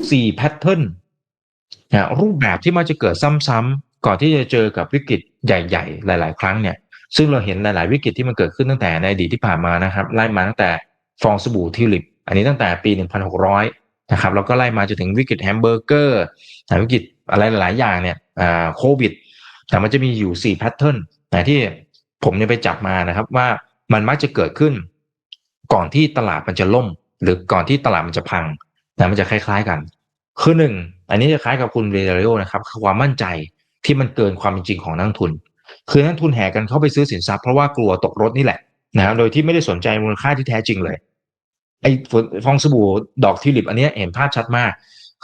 4แพทเทิร์นนะรูปแบบที่มันจะเกิดซ้ำๆก่อนที่จะเจอกับวิกฤตใหญ่ ๆ หลาย ๆ ครั้งเนี่ย ซึ่งเราเห็นหลาย ๆ วิกฤตที่มันเกิดขึ้นตั้งแต่ในอดีตที่ผ่านมานะครับ ไล่มาตั้งแต่ฟองสบู่ทิวลิป อันนี้ตั้งแต่ปี 1600 นะครับ แล้วก็ไล่มาจนถึงวิกฤตแฮมเบอร์เกอร์วิกฤตอะไรหลายๆ อย่างเนี่ยโควิด แต่มันจะมีอยู่4แพทเทิร์นนะที่ผมเนี่ยไปจับมานะครับว่ามันมักจะเกิดขึ้น ก่อนที่ตลาดมันจะล่ม หรือก่อนที่ตลาดมันจะพัง นะมันจะคล้าย ๆกัน คือหนึ่งอันนี้จะคล้ายกับคุณเวเรโอนะครับคือความมั่นใจที่มันเกินความเป็นจริงของนักทุน คือนักทุนแห่กันเข้าไปซื้อสินทรัพย์เพราะว่ากลัวตกรถนี่แหละนะครับโดยที่ไม่ได้สนใจมูลค่าที่แท้จริงเลยไอ้ฟองสบู่ดอกทิวลิปอันนี้เห็นภาพชัดมาก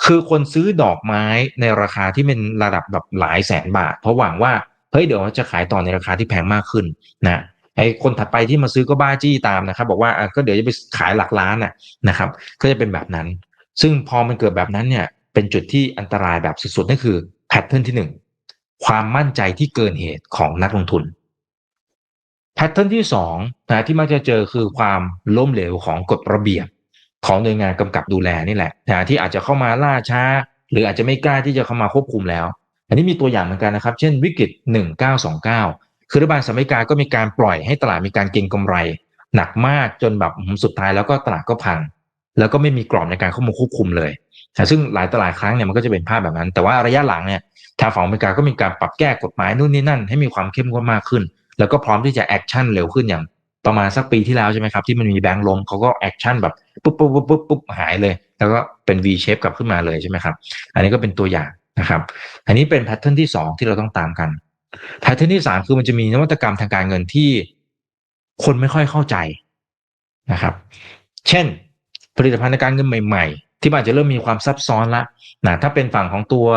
คือคนซื้อดอกไม้ในราคาที่เป็นระดับแบบหลายแสนบาท เพราะหวังว่าเฮ้ยเดี๋ยวจะขายต่อในราคาที่แพงมากขึ้นนะไอ้คนถัดไปที่มาซื้อก็บ้าจี้ตามนะครับ บอกว่าก็เดี๋ยวจะไปขายหลักล้านน่ะนะครับ ก็จะเป็นแบบนั้น ซึ่งพอมันเกิดแบบนั้นเนี่ยเป็นจุดที่อันตรายแบบสุดๆนั่นคือแพทเทิร์นที่หนึ่งความมั่นใจที่เกินเหตุของนักลงทุนแพทเทิร์นที่สองนะที่มักจะเจอคือความล้มเหลวของกฎระเบียบ ของหน่วยงานกำกับดูแลนี่แหละนะที่อาจจะเข้ามาล่าช้า หรืออาจจะไม่กล้าที่จะเข้ามาควบคุมแล้ว อันนี้มีตัวอย่างเหมือนกันนะครับ เช่นวิกฤต 1929 คือรัฐบาลสหรัฐอเมริกาก็มีการปล่อยให้ตลาดมีการเก็งกำไร หนักมากจนแบบสุดท้ายแล้วก็ตลาดก็พัง แล้วก็ไม่มีกรอบในการเข้ามาควบคุมเลยซึ่งหลายตลาดครั้งเนี่ยมันก็จะเป็นภาพแบบนั้น แต่ว่าระยะหลังเนี่ยทางฝั่งอเมริกาก็มีการปรับแก้กฎหมายนู่นนี่นั่น ให้มีความเข้มข้นมากขึ้น แล้วก็พร้อมที่จะแอคชั่นเร็วขึ้นอย่างประมาณสักปีที่แล้วใช่ไหมครับที่มันมีแบงก์ล้มเขาก็แอคชั่นแบบปุ๊บปุ๊บปุ๊บปุ๊บปุ๊บหายเลย แล้วก็เป็น V shape กลับขึ้นมาเลยใช่ไหมครับ อันนี้ก็เป็นตัวอย่างนะครับ อันนี้เป็นแพทเทิร์นที่สองที่เราต้องตามกันแพทเทิร์นที่สามคือมันจะมีนวัตกรรมทางการเงินที่คนไม่ค่อยเข้าใจนะครับ เช่น ผลิตภัณฑ์การเงินใหม่ ๆ ที่อาจจะเริ่มมีความซับซ้อนละนะถ้าเป็นฝั่งของตัว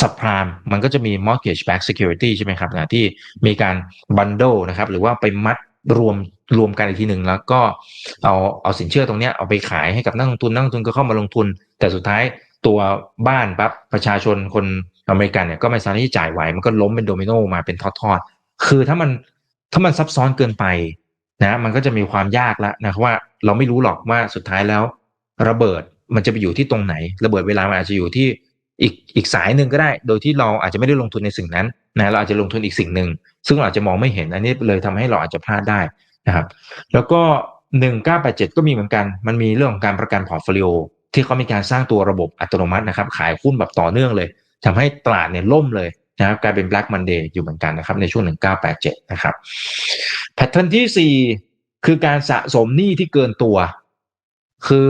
สับพรามมันก็จะมี mortgage back security ใช่ไหมครับนะที่มีการบันโดนะครับหรือว่าไปมัดรวมรวมกันอีกทีหนึ่งแล้วก็เอาเอาสินเชื่อตรงนี้เอาไปขายให้กับนักลงทุนนักลงทุนก็เข้ามาลงทุน แต่สุดท้ายตัวบ้านปั๊บประชาชนคนอเมริกันเนี่ยก็ไม่สามารถที่จ่ายไหวมันก็ล้มเป็นโดมิโนมาเป็นทอดๆคือถ้ามันถ้ามันซับซ้อนเกินไป นะมันก็จะมีความยากแล้วนะครับว่าเราไม่รู้หรอกว่าสุดท้ายแล้ว ระเบิดมันจะไปอยู่ที่ตรงไหน ระเบิดเวลามันอาจจะอยู่ที่อีกอีกสายหนึ่งก็ได้ โดยที่เราอาจจะไม่ได้ลงทุนในสิ่งนั้นนะเราอาจจะลงทุนอีกสิ่งหนึ่งซึ่งเราอาจจะมองไม่เห็นอันนี้เลยทำให้เราอาจจะพลาดได้นะครับ แล้วก็หนึ่งเก้าแปดเจ็ดก็มีเหมือนกัน มันมีเรื่องของการประกันพอร์ตโฟลิโอที่เขามีการสร้างตัวระบบอัตโนมัตินะครับ ขายหุ้นแบบต่อเนื่องเลยทำให้ตลาดเนี่ยล่มเลย นะครับกลายเป็น Black Monday อยู่เหมือนกันนะครับในช่วง 1987 นะครับแพทเทิร์นที่ 4 คือการสะสมหนี้ที่เกินตัว คือ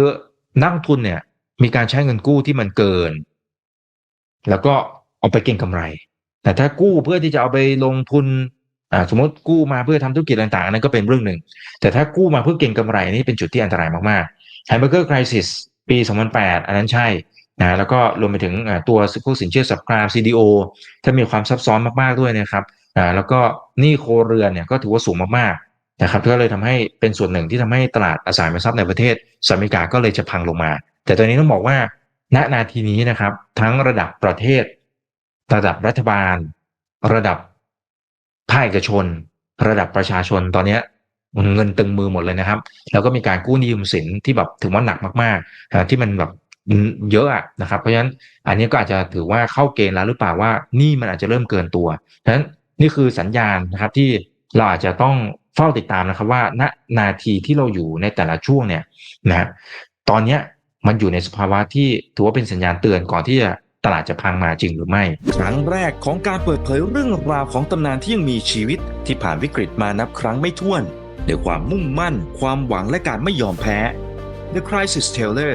นักทุนเนี่ยมีการใช้เงินกู้ที่มันเกิน แล้วก็เอาไปเก็งกำไร แต่ถ้ากู้เพื่อที่จะเอาไปลงทุนอ่าสมมติกู้มาเพื่อทำธุรกิจต่างๆนั้นก็เป็นเรื่องหนึ่ง แต่ถ้ากู้มาเพื่อเก็งกำไรนี่เป็นจุดที่อันตรายมากๆไฮเบอร์เกอร์คริสิสปี 2008 อันนั้นใช่ นะแล้วก็รวมไปถึงตัวพวกสินเชื่อสับคราม CDO ถ้ามีความซับซ้อนมากๆด้วยนะครับแล้วก็หนี้โครเรือนเนี่ยก็ถือว่าสูงมากๆนะครับก็เลยทำให้เป็นส่วนหนึ่งที่ทำให้ตลาดอสังหาริมทรัพย์ในประเทศสหรัฐอเมริกาก็เลยจะพังลงมา แต่ตอนนี้ต้องบอกว่าณนาทีนี้นะครับ ทั้งระดับประเทศ ระดับรัฐบาล ระดับภาคเอกชน ระดับประชาชนตอนนี้เงินตึงมือหมดเลยนะครับ แล้วก็มีการกู้นี้ยืมสินที่แบบถือว่าหนักมากๆ ที่มันแบบ เยอะอะนะครับ เพราะฉะนั้นอันนี้ก็อาจจะถือว่าเข้าเกณฑ์แล้วหรือเปล่าว่านี่มันอาจจะเริ่มเกินตัวเพราะฉะนั้นนี่คือสัญญาณนะครับที่เราอาจจะต้องเฝ้าติดตามนะครับว่าณนาทีที่เราอยู่ในแต่ละช่วงเนี่ยนะตอนเนี้ยมันอยู่ในสภาวะที่ถือว่าเป็นสัญญาณเตือนก่อนที่จะตลาดจะพังมาจริงหรือไม่ ครั้งแรกของการเปิดเผยเรื่องราวของตำนานที่ยังมีชีวิตที่ผ่านวิกฤตมานับครั้งไม่ถ้วนด้วยความมุ่งมั่น ความหวังและการไม่ยอมแพ้ The Crisis Teller